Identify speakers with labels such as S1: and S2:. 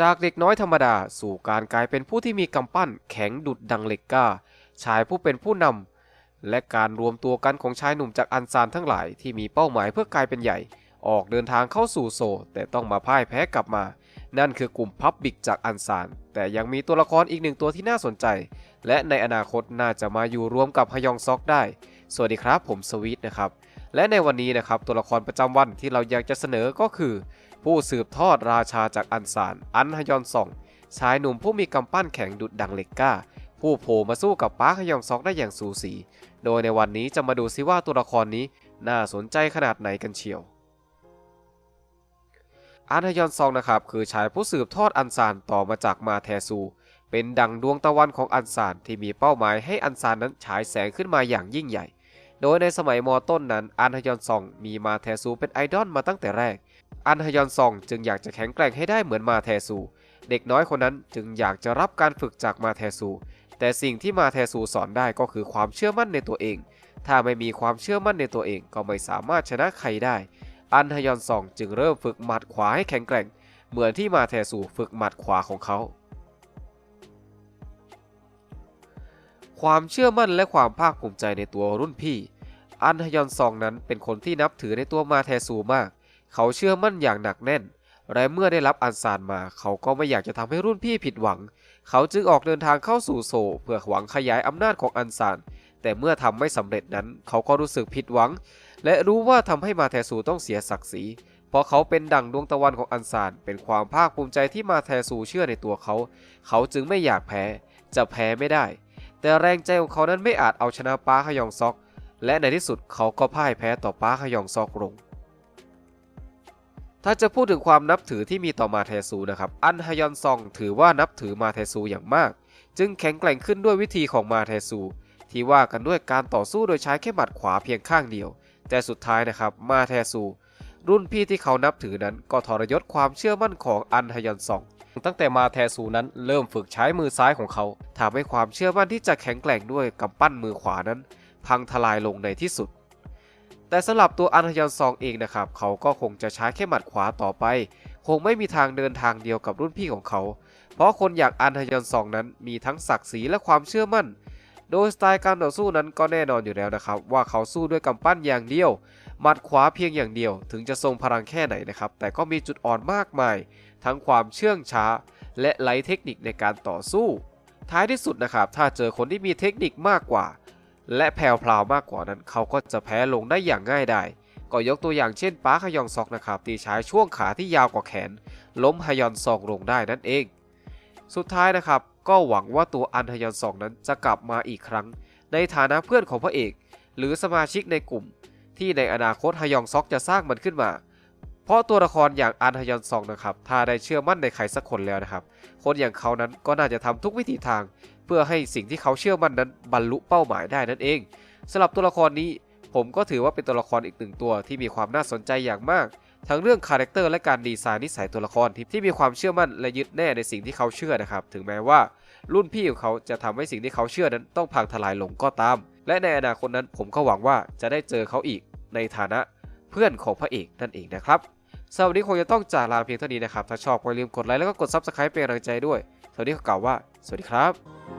S1: จากเด็กน้อยธรรมดาสู่การกลายเป็นผู้ที่มีกำปั้นแข็งดุดดังเหล็กกล้า ชายผู้เป็นผู้นำและการรวมตัวกันของชายหนุ่มจากอันซานทั้งหลายที่มีเป้าหมายเพื่อกลายเป็นใหญ่ ออกเดินทางเข้าสู่โซ แต่ต้องมาพ่ายแพ้กลับมา นั่นคือกลุ่มพับบิกจากอันซาน แต่ยังมีตัวละครอีกหนึ่งตัวที่น่าสนใจ และในอนาคตน่าจะมาอยู่รวมกับฮยองซอกได้ สวัสดีครับผมสวีทนะครับและในวันนี้นะครับตัวละครประจำวันที่เราอยากจะเสนอก็คือ ผู้สืบทอดราชาจากอันซาน อันฮยอนซอง ชายหนุ่มผู้มีกำปั้นแข็งดุดดังเหล็กกล้า ผู้โผล่มาสู้กับป้าฮยองซอกได้อย่างสูสี โดยในวันนี้จะมาดูซิว่าตัวละครนี้น่าสนใจขนาดไหนกันเชียว อันฮยอนซองนะครับคือชายผู้สืบทอดอันซานต่อมาจากมาแทซู เป็นดังดวงตะวันของอันซานที่มีเป้าหมายให้อันซานนั้นฉายแสงขึ้นมาอย่างยิ่งใหญ่ โดยในสมัยมต้นนั้นอันฮยอนซองมีมาแทซูเป็นไอดอลมาตั้งแต่แรก อันฮยอนซองจึงอยากจะแข็งแกร่งให้ได้เหมือนมาแทซู เด็กน้อยคนนั้นจึงอยากจะรับการฝึกจากมาแทซู แต่สิ่งที่มาแทซูสอนได้ก็คือความเชื่อมั่นในตัวเอง ถ้าไม่มีความเชื่อมั่นในตัวเองก็ไม่สามารถชนะใครได้ อันฮยอนซองจึงเริ่มฝึกหมัดขวาให้แข็งแกร่ง เหมือนที่มาแทซูฝึกหมัดขวาของเขา ความเชื่อมั่นและความภาคภูมิใจในตัวรุ่นพี่ อันฮยอนซองนั้นเป็นคนที่นับถือในตัวมาแทซูมาก เขาเชื่อมั่นอย่างหนักแน่น และเมื่อได้รับอันซานมา เขาก็ไม่อยากจะทำให้รุ่นพี่ผิดหวัง เขาจึงออกเดินทางเข้าสู่โซเพื่อหวังขยายอำนาจของอันซาน แต่เมื่อทำไม่สำเร็จนั้น เขาก็รู้สึกผิดหวัง และรู้ว่าทำให้มาแทซูต้องเสียศักดิ์ศรีเพราะเขาเป็นดั่งดวงตะวันของอันซาน เป็นความภาคภูมิใจที่มาแทซูเชื่อในตัวเขา เขาจึงไม่อยากแพ้ จะแพ้ไม่ได้ แต่แรงใจของเขานั้นไม่อาจเอาชนะป้าขยองซอก และในที่สุดเขาก็พ่ายแพ้ต่อป้าขยองซอกลง ถ้าจะพูดถึงความนับถือที่มีต่อมาเทซูนะครับ อันฮยอนซองถือว่านับถือมาเทซูอย่างมาก จึงแข็งแกร่งขึ้นด้วยวิธีของมาเทซู ที่ว่ากันด้วยการต่อสู้โดยใช้แค่หมัดขวาเพียงข้างเดียว แต่สุดท้ายนะครับมาเทซู รุ่นพี่ที่เขานับถือนั้นก็ทรยศความเชื่อมั่นของอันฮยอนซอง ตั้งแต่มาแทซูนั้นเริ่มฝึกใช้มือซ้ายของเขาทำให้ความเชื่อมั่นที่จะแข็งแกร่งด้วยกำปั้นมือขวานั้น พังทลายลงในที่สุด แต่สำหรับตัวอันฮยอนซองเองนะครับเขาก็คงจะใช้แค่หมัดขวาต่อไป คงไม่มีทางเดินทางเดียวกับรุ่นพี่ของเขา เพราะคนอย่างอันฮยอนซองนั้นมีทั้งศักดิ์ศรีและความเชื่อมั่น โดยสไตล์การต่อสู้นั้นก็แน่นอนอยู่แล้วนะครับ ว่าเขาสู้ด้วยกำปั้นอย่างเดียว หมัดขวาเพียงอย่างเดียว ถึงจะทรงพลังแค่ไหนนะครับแต่ก็มีจุดอ่อนมากมาย ทั้งความเชื่องช้า และไร้เทคนิคในการต่อสู้ ท้ายที่สุดนะครับถ้าเจอคนที่มีเทคนิคมากกว่า และแผ่วพราวมากกว่านั้น เขาก็จะแพ้ลงได้อย่างง่ายดายก็ยกตัวอย่างเช่นป้าขยองซอกนะครับที่ใช้ช่วงขาที่ยาวกว่าแขน ล้มฮยอนซองลงได้นั่นเอง สุดท้ายนะครับ ก็หวังว่าตัวอันฮยอนซองนั้นจะกลับมาอีกครั้ง ในฐานะเพื่อนของพระเอก หรือสมาชิกในกลุ่ม ที่ในอนาคตฮยองซอกจะสร้างมันขึ้นมา เพราะตัวละครอย่างอันฮยอนซองนะครับ ถ้าได้เชื่อมั่นในใครสักคนแล้วนะครับ คนอย่างเขานั้นก็น่าจะทำทุกวิถีทาง เพื่อให้สิ่งที่เขาเชื่อมั่นนั้นบรรลุเป้าหมายได้นั่นเองสำหรับตัวละครนี้ ผมก็ถือว่าเป็นตัวละครอีกหนึ่งตัวที่มีความน่าสนใจอย่างมาก ทั้งเรื่องคาแรคเตอร์และการดีไซน์นิสัยตัวละครที่ที่มีความเชื่อมั่นและยึดแน่ในสิ่งที่เขาเชื่อนะครับ ถึงแม้ว่า รุ่นพี่ของเขาจะทำให้สิ่งที่เขาเชื่อนั้นต้องพังทลายลงก็ตาม และในอนาคตนั้นผมก็หวังว่าจะได้เจอเขาอีกในฐานะ เพื่อนของพระเอกนั่นเองนะครับสำหรับวันนี้คงจะต้องจากลาเพียงเท่านี้นะครับ ถ้าชอบก็อย่าลืมกดไลค์แล้วก็กด Subscribe เป็นกำลังใจด้วยสวัสดีขอกล่าวว่า สวัสดีครับ